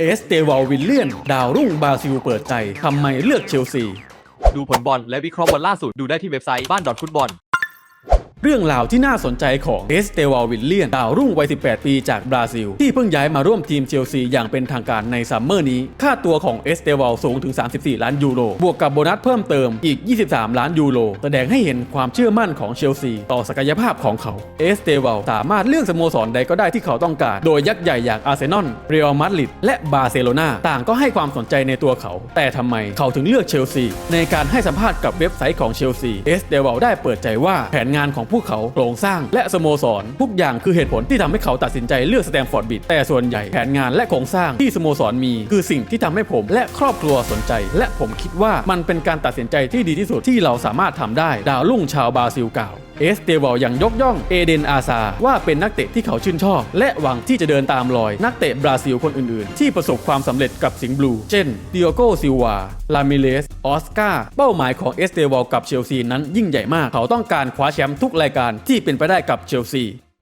เอสเตวาลวิลเลียน ดาวรุ่งบราซิลเปิดใจทำไมเลือกเชลซี ดูผลบอลและวิเคราะห์บอลล่าสุด ดูได้ที่เว็บไซต์บ้านดอทฟุตบอล เรื่องราวที่น่าสนใจของเอสเตวาลวิลเลียนดาวรุ่งวัย 18 ปีจากบราซิล ที่เพิ่งย้ายมาร่วมทีมเชลซีอย่างเป็นทางการในซัมเมอร์นี้ ค่าตัวของเอสเตวาลสูงถึง 34 ล้านยูโร บวกกับโบนัสเพิ่มเติมอีก 23 ล้านยูโร แสดงให้เห็นความเชื่อมั่นของเชลซี ต่อศักยภาพของเขา เอสเตวาลสามารถเลือกสโมสรใดก็ได้ที่เขาต้องการ โดยยักษ์ใหญ่อย่างอาร์เซนอล เรอัลมาดริด และบาร์เซโลนาต่างก็ให้ความสนใจในตัวเขา แต่ทำไมเขาถึงเลือกเชลซี ในการให้สัมภาษณ์กับเว็บไซต์ของเชลซี เอสเดวลได้เปิดใจว่าแผนงานของพวกเขาโครงสร้างและสโมสร ทุกอย่างคือเหตุผลที่ทำให้เขาตัดสินใจเลือกสแตมฟอร์ดบิดแต่ส่วนใหญ่แผนงานและโครงสร้างที่สโมสรมี คือสิ่งที่ทำให้ผมและครอบครัวสนใจ และผมคิดว่ามันเป็นการตัดสินใจที่ดีที่สุดที่เราสามารถทำได้ ดาวรุ่งชาวบราซิลกล่าวเอสเตวลยังยกย่องเอเดนอาซาว่าเป็นนักเตะที่เขาชื่นชอบ และหวังที่จะเดินตามรอยนักเตะบราซิลคนอื่นๆ ที่ประสบความสำเร็จกับสิงห์บลู เช่นดิโอโกซิลวา ลามิเลส ออสการ์ เป้าหมายของเอสเตวลกับเชลซีนั้นยิ่งใหญ่มาก เขาต้องการคว้าแชมป์ทุกรายการที่เป็นไปได้กับเชลซี